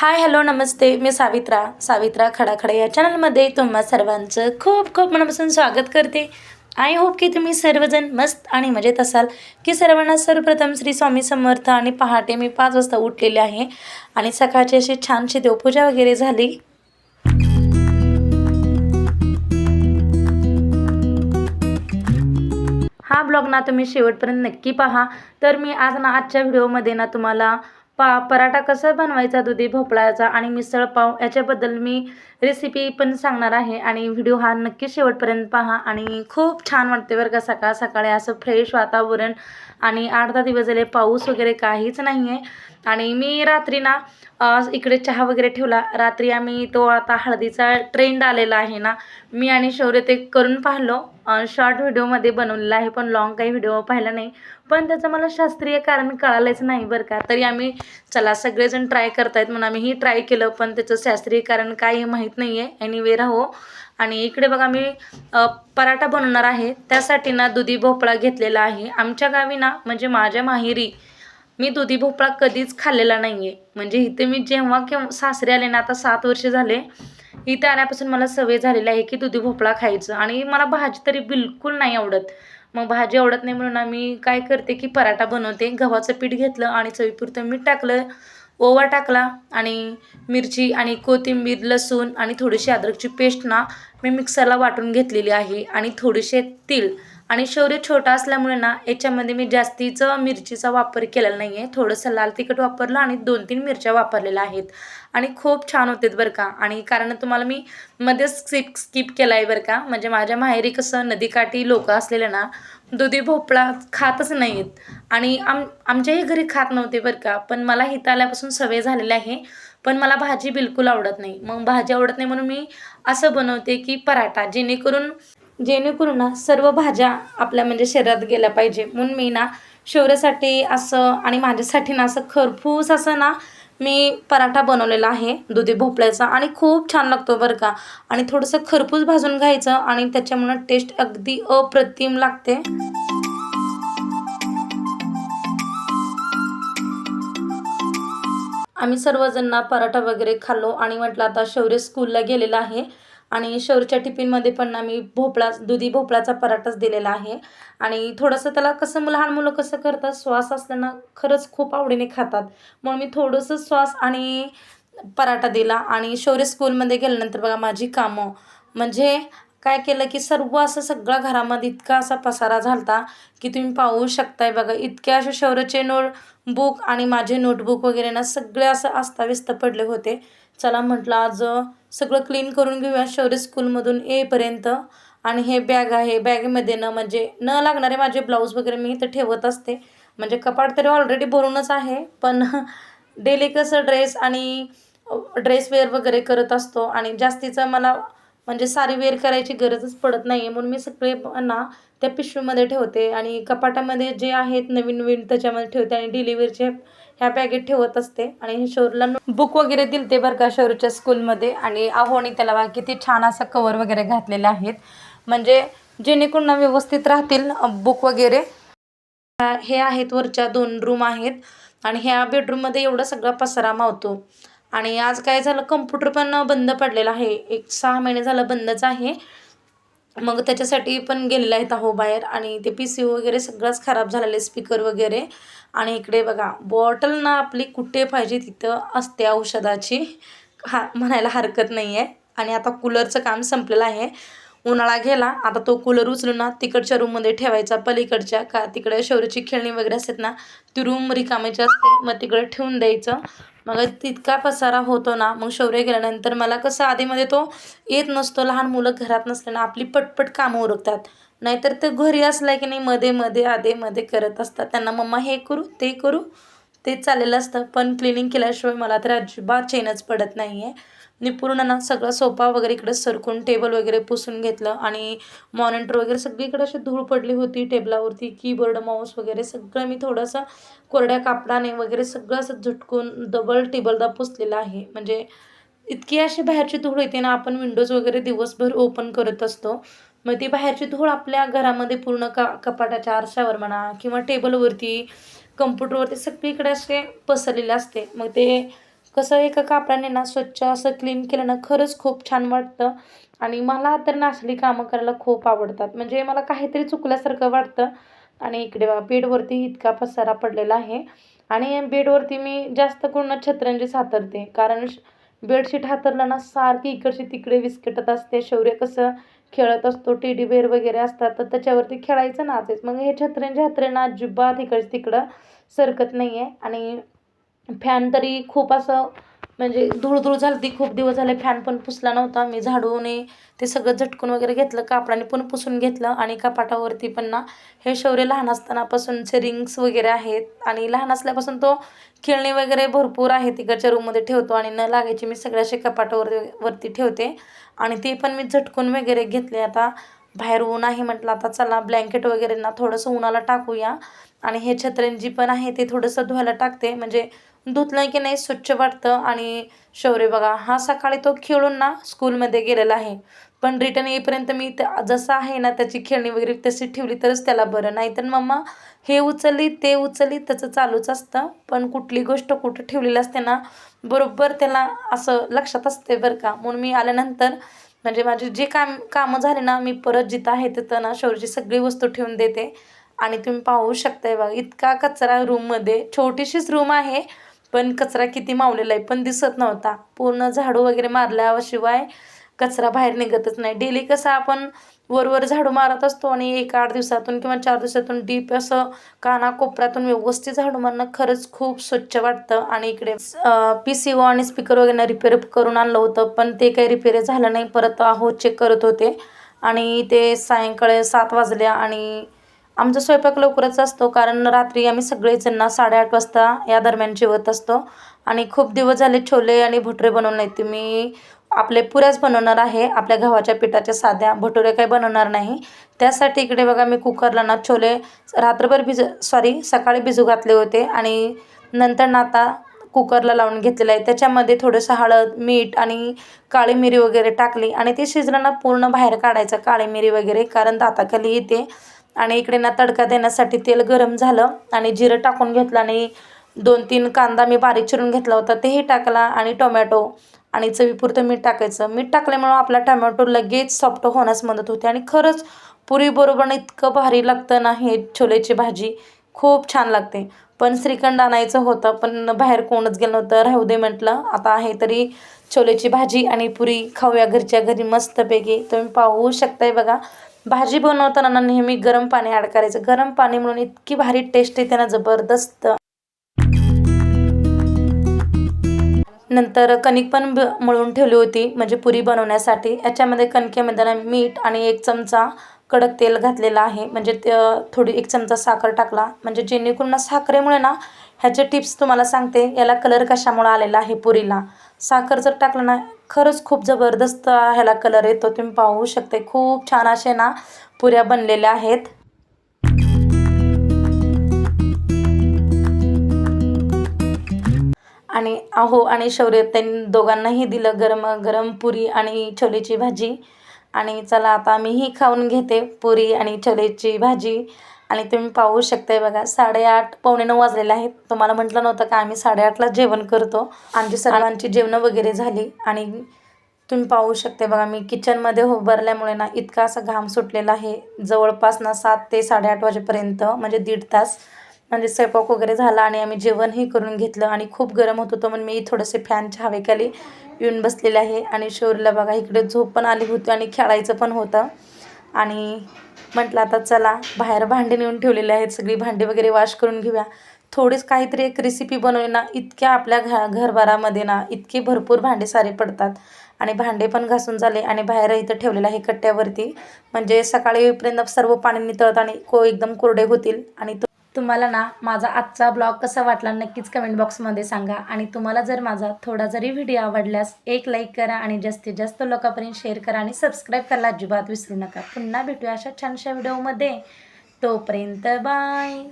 Hi hello नमस्ते. मी सावित्रा सावित्रा खडाखडा या चॅनलमध्ये तुम्हा सर्वांचं खूप खूप मनापासून स्वागत करते. आय होप की तुम्ही सर्वजण मस्त आणि मजेत असाल. की सर्वांना सर्वप्रथम श्री स्वामी समर्थ आणि पहाटे मी पाच वाजता उठलेले आहे आणि सकाळची अशी छानशी देवपूजा वगैरे झाली. हा ब्लॉग ना तुम्ही शेवटपर्यंत नक्की पहा. तर मी आज ना आजच्या व्हिडिओमध्ये ना तुम्हाला पा पराठा कसा बनवायचा दुधी भोपळ्याचा आणि मिसळ पाव याच्याबद्दल मी रेसिपी पण सांगणार आहे आणि व्हिडिओ हा नक्की शेवटपर्यंत पहा आणि खूप छान वाटते बरं का सकाळ सकाळी असं फ्रेश वातावरण आणि आठ दहा दिवस झाले पाऊस वगैरे काहीच नाही आहे आणि मी रात्री ना इकडे चहा वगैरे ठेवला. रात्री आम्ही तो आता हळदीचा ट्रेंड आलेला आहे ना मी आणि शौर्य ते करून पाहिलो. शॉर्ट व्हिडिओमध्ये बनवलेला आहे पण लॉंग काही व्हिडिओ पाहिला नाही. पण त्याचं मला शास्त्रीय कारण कळालंच नाही बरं का. तरी आम्ही चला सगळेजण ट्राय करतायत म्हणून आम्हीही ट्राय केलं पण त्याचं शास्त्रीय कारण काय हे माहीत नाही आहे एनिवे राहो. आणि इकडे बघा मी पराठा बनवणार आहे. त्यासाठी ना दुधी भोपळा घेतलेला आहे. आमच्या गावी ना म्हणजे माझ्या माहेरी मी दुधी भोपळा कधीच खाल्लेला नाही आहे म्हणजे इथे मी जेव्हा केव्हा सासरे आले ना आता सात वर्ष झाले. इथे आल्यापासून मला सवय झालेली आहे की दुधी भोपळा खायचं. आणि मला भाजी तरी बिलकुल नाही आवडत. मग भाजी आवडत नाही म्हणून आम्ही काय करते की पराठा बनवते. गव्हाचं पीठ घेतलं आणि चवीपुरतं मीठ टाकलं ओवा टाकला आणि मिरची आणि कोथिंबीर लसूण आणि थोडीशी अद्रकची पेस्ट ना मी मिक्सरला वाटून घेतलेली आहे. आणि थोडेसे तीळ आणि शौर्य छोटा असल्यामुळे ना याच्यामध्ये मी जास्तीचं मिरचीचा वापर केलेला नाही आहे थोडंसं लाल तिखट वापरलं आणि दोन तीन मिरच्या वापरलेल्या आहेत. आणि खूप छान होते बरं का. आणि कारण तुम्हाला मी मध्येच स्किप स्किप केला आहे बरं का. म्हणजे माझ्या माहेरी कसं नदीकाठी लोक असलेले ना दुधी भोपळा खातच नाहीत. आणि आम आमच्याही घरी खात नव्हते बरं का. पण मला हित आल्यापासून सवय झालेली आहे. पण मला भाजी बिलकुल आवडत नाही. मग भाजी आवडत नाही म्हणून मी असं बनवते की पराठा. जेणेकरून जेणेकरून ना सर्व भाज्या आपल्या म्हणजे शरीरात गेल्या पाहिजे. म्हणून मी ना शौर्यासाठी असं आणि माझ्यासाठी ना असं खरफूस असं ना मी पराठा बनवलेला आहे दुधी भोपळ्याचा आणि खूप छान लागतो बरं का. आणि थोडंसं खरपूस भाजून घ्यायचं आणि त्याच्यामुळं टेस्ट अगदी अप्रतिम लागते. आम्ही सर्वजण ना पराठा वगैरे खाल्लो आणि म्हटलं आता शौर्य स्कूलला गेलेला आहे. आणि शौरच्या टिफिनमध्ये पण आम्ही भोपळा दुधी भोपळाचा पराठाच दिलेला आहे. आणि थोडंसं त्याला कसं लहान मुलं कसं करतात श्वास असल्यानं खरंच खूप आवडीने खातात. म्हणून मी थोडंसं श्वास आणि पराठा दिला. आणि शौर्य स्कूलमध्ये गेल्यानंतर बघा माझी कामं. म्हणजे काय केलं की सर्व असं सगळा घरामध्ये इतका असा पसारा झालता की तुम्ही पाहू शकताय बघा इतके असे शौर्यचे नोट बुक आणि माझे नोटबुक वगैरे ना सगळे असं अस्ताव्यस्त पडले होते. चला म्हटलं आज सगळं क्लीन करून घेऊया शौर्य स्कूलमधून येईपर्यंत. आणि हे बॅग आहे बॅगेमध्ये न म्हणजे न लागणारे माझे ब्लाऊज वगैरे मी इथं ठेवत असते. म्हणजे कपाट तरी ऑलरेडी भरूनच आहे पण डेली कसं ड्रेस आणि ड्रेस वेअर वगैरे करत असतो. आणि जास्तीचं मला म्हणजे सारी वेअर करायची गरजच पडत नाही आहे म्हणून मी सगळे ना त्या पिशवीमध्ये ठेवते. आणि कपाटामध्ये जे आहेत नवीन नवीन त्याच्यामध्ये ठेवते. आणि डिलिव्हरीचे ह्या बॅगेत ठेवत असते. आणि हे बुक वगैरे दिल ते बरं का शोरूच्या स्कूलमध्ये आणि आहोणी त्याला बघा किती छान असं कवर वगैरे घातलेले आहेत. म्हणजे जेणेकरून व्यवस्थित राहतील बुक वगैरे. हे आहेत वरच्या दोन रूम आहेत. आणि ह्या बेडरूममध्ये एवढा सगळा पसारा मावतो. आणि आज काय झालं कम्प्युटर पण बंद पडलेला आहे. एक सहा महिने झालं बंदच आहे. मग त्याच्यासाठी पण गेलेलं आहेत अहो बाहेर आणि ते पी सी वगैरे सगळंच खराब झालेलं आहे स्पीकर वगैरे. आणि इकडे बघा बॉटल ना आपली कुठे पाहिजे तिथं असते औषधाची. हा म्हणायला हरकत नाही आहे आणि आता कूलरचं काम संपलेलं आहे. उन्हाळा गेला आता तो कूलर उचलून ना तिकडच्या रूममध्ये ठेवायचा पलीकडच्या. का तिकडे शौर्यची खेळणी वगैरे असतात ना ती रूम रिकामाची असते मग तिकडे ठेवून द्यायचं. मग तितका पसारा होतो ना मग शौर्य गेल्यानंतर मला कसं आधीमध्ये तो येत नसतो लहान मुलं घरात नसल्यानं आपली पटपट कामं उरकतात. नाहीतर ते घरी असलं की नाही मध्ये मध्ये आधे मध्ये करत असतात. त्यांना मम्मा हे करू ते करू ते चाललेलं असतं. पण क्लिनिंग केल्याशिवाय मला तर अजिबात चेनच पडत नाही आहे मी पूर्ण ना सगळा सोफा वगैरे इकडे सरकून टेबल वगैरे पुसून घेतलं आणि मॉनिटर वगैरे सगळीकडे अशी धूळ पडली होती टेबलावरती कीबोर्ड माऊस वगैरे सगळं मी थोडंसं कोरड्या कापडाने वगैरे सगळं असं झटकून डबल टेबलदा पुसलेलं आहे. म्हणजे इतकी अशी बाहेरची धूळ येते ना आपण विंडोज वगैरे दिवसभर ओपन करत असतो. मग ती बाहेरची धूळ आपल्या घरामध्ये पूर्ण का कपाटाच्या आरशावर म्हणा किंवा टेबलवरती कम्प्युटरवरती सगळीकडे असे पसरलेले असते. मग ते कसं एका कापडाने ना स्वच्छ असं क्लीन केलं ना खरंच खूप छान वाटतं. आणि मला तर ना असली कामं करायला खूप आवडतात. म्हणजे मला काहीतरी चुकल्यासारखं वाटतं. आणि इकडे बेडवरती इतका पसारा पडलेला आहे. आणि बेडवरती मी जास्त करून छतरंजीच हातरते कारण बेडशीट हातरलं ना सारखी इकडची तिकडे विस्कटत असते. शौर्य कसं खेळत असतो टेडी बेअर वगैरे असतात तर त्याच्यावरती खेळायचं नाचेच. मग हे छत्रंजी हातरे ना अजिबात इकडचं तिकडं सरकत नाही आहे आणि फॅन तरी खूप असं म्हणजे धूळधूळ झाली ती खूप दिवस झाले फॅन पण पुसला नव्हता. मी झाडूने ते सगळं झटकून वगैरे घेतलं कापडाने पण पुसून घेतलं आणि कपाटावरती पण ना हे शौर्य लहान असतानापासूनचे रिंग्स वगैरे आहेत आणि लहान असल्यापासून तो खेळणी वगैरे भरपूर आहे तिकडच्या रूममध्ये ठेवतो आणि न लागायची मी सगळ्या असे कपाटावर वरती ठेवते. आणि ते पण मी झटकून वगैरे घेतले. आता बाहेर ऊन आहे म्हटलं आता चला ब्लँकेट वगैरे ना थोडंसं उन्हाला टाकूया. आणि हे छत्र्यांची पण आहे ते थोडंसं धुवायला टाकते. म्हणजे धुतलं की नाही स्वच्छ वाटतं. आणि शौर्य बघा हा सकाळी तो खेळून ना स्कूलमध्ये गेलेला आहे. पण रिटर्न येईपर्यंत मी त्या जसं आहे ना त्याची खेळणी वगैरे तशी ठेवली तरच त्याला बरं. नाही तर मम्मा हे उचलली ते उचलली त्याचं चालूच असतं. पण कुठली गोष्ट कुठं ठेवलेली असते ना बरोबर त्याला असं लक्षात असते बरं का. म्हणून मी आल्यानंतर म्हणजे माझे जे काम कामं झाले ना मी परत जिथं आहे तिथं ना शौर्यची सगळी वस्तू ठेवून देते. आणि तुम्ही पाहू शकताय बघा इतका कचरा रूममध्ये छोटीशीच रूम आहे. पण कचरा किती मावलेला आहे पण दिसत नव्हता. पूर्ण झाडू वगैरे मारल्याशिवाय कचरा बाहेर निघतच नाही. डेली कसं आपण वरवर झाडू मारत असतो आणि एक आठ दिवसातून किंवा चार दिवसातून डीप असं कानाकोपऱ्यातून व्यवस्थित झाडू मारणं खरंच खूप स्वच्छ वाटतं. आणि इकडे पी सी ओ आणि स्पीकर वगैरे रिपेअर करून आणलं होतं पण ते काही रिपेअर झालं नाही. परत आहो चेक करत होते आणि ते सायंकाळी सात वाजल्या आणि आमचा स्वयंपाक लवकरच असतो कारण रात्री आम्ही सगळेजण ना साडेआठ वाजता या दरम्यान जेवत असतो. आणि खूप दिवस झाले छोले आणि भटुरे बनवून नाही मी आपले पुऱ्याच बनवणार आहे आपल्या गव्हाच्या पिठाच्या साध्या. भटुरे काही बनवणार नाही. त्यासाठी इकडे बघा मी कुकरला ना छोले रात्रभर भिज सॉरी सकाळी भिजू घातले होते आणि नंतर ना आता कुकरला लावून घेतलेलं आहे. त्याच्यामध्ये थोडंसं हळद मीठ आणि काळी मिरी वगैरे टाकली आणि ते शिजलं ना पूर्ण बाहेर काढायचं काळी मिरी वगैरे कारण दाताखाली येते. आणि इकडे ना तडका देण्यासाठी तेल गरम झालं आणि जिरं टाकून घेतलं आणि दोन तीन कांदा मी बारीक चिरून घेतला होता तेही टाकला आणि टोमॅटो आणि चवीपुरतं मीठ टाकायचं. मीठ टाकल्यामुळं आपला टोमॅटो लगेच सॉफ्ट होण्यास मदत होते आणि खरंच पुरीबरोबर इतकं भारी लागतं ना हे छोलेची भाजी. खूप छान लागते. पण श्रीखंड आणायचं होतं पण बाहेर कोणच गेलं नव्हतं. राहू दे म्हटलं आता आहे तरी छोलेची भाजी आणि पुरी खाऊया घरच्या घरी मस्तपैकी. तुम्ही पाहू शकताय बघा. भाजी बनवताना नेहमी गरम पाणी ॲड करायचं. गरम पाणी म्हणून इतकी भारी टेस्ट येते ना जबरदस्त. नंतर कणिक पण मळून ठेवली होती म्हणजे पुरी बनवण्यासाठी. याच्यामध्ये कणकेमध्ये ना मीठ आणि एक चमचा कडक तेल घातलेलं आहे. म्हणजे ते थोडी एक चमचा साखर टाकला. म्हणजे जेणेकरून साखरेमुळे ना ह्याचे टिप्स तुम्हाला सांगते. याला कलर कशामुळे आलेला आहे पुरीला. साखर जर टाकलं ना खरंच खूप जबरदस्त ह्याला कलर येतो. तुम्ही पाहू शकते खूप छान असे ना पुऱ्या बनलेल्या आहेत. आणि अहो आणि शौर्य त्यांनी दोघांनाही दिलं गरम गरम पुरी आणि छोलेची भाजी. आणि चला आता मीही खाऊन घेते पुरी आणि छोलेची भाजी. आणि तुम्ही पाहू शकताय बघा साडेआठ पावणे नऊ वाजलेले आहेत. तुम्हाला म्हटलं नव्हतं का आम्ही साडेआठला जेवण करतो. आमची सर्वांची जेवणं वगैरे झाली. आणि तुम्ही पाहू शकते बघा मी किचनमध्ये उभारल्यामुळे ना इतका असा घाम सुटलेला आहे. जवळपास ना सात ते साडेआठ वाजेपर्यंत म्हणजे दीड तास म्हणजे स्वयंपाक वगैरे झाला आणि आम्ही जेवणही करून घेतलं. आणि खूप गरम होत होतं म्हणून मी थोडेसे फॅनच्या हवेखाली येऊन बसलेले आहे. आणि शौरीला बघा इकडे झोप पण आली होती आणि खेळायचं पण होतं. आणि म्हटलं आता चला बाहेर भांडे नेऊन ठेवलेले आहेत. सगळी भांडी वगैरे वॉश करून घेऊया. थोडीच काहीतरी एक रेसिपी बनवली ना इतक्या आपल्या घ घरभरामध्ये ना इतके भरपूर भांडे सारे पडतात. आणि भांडे पण घासून झाले आणि बाहेर इथं ठेवलेलं आहे कट्ट्यावरती. म्हणजे सकाळी येईपर्यंत सर्व पाणी नितळत आणि को एकदम कोरडे होतील आणि तो तुम्हाला ना माझा आजचा ब्लॉग कसा वाटला नक्कीच कमेंट बॉक्समध्ये सांगा. आणि तुम्हाला जर माझा थोडा जरी व्हिडिओ आवडल्यास एक लाईक करा आणि जास्तीत जास्त लोकांपर्यंत शेअर करा आणि सबस्क्राईब करायला अजिबात विसरू नका. पुन्हा भेटूया अशा छानशा व्हिडिओमध्ये तोपर्यंत बाय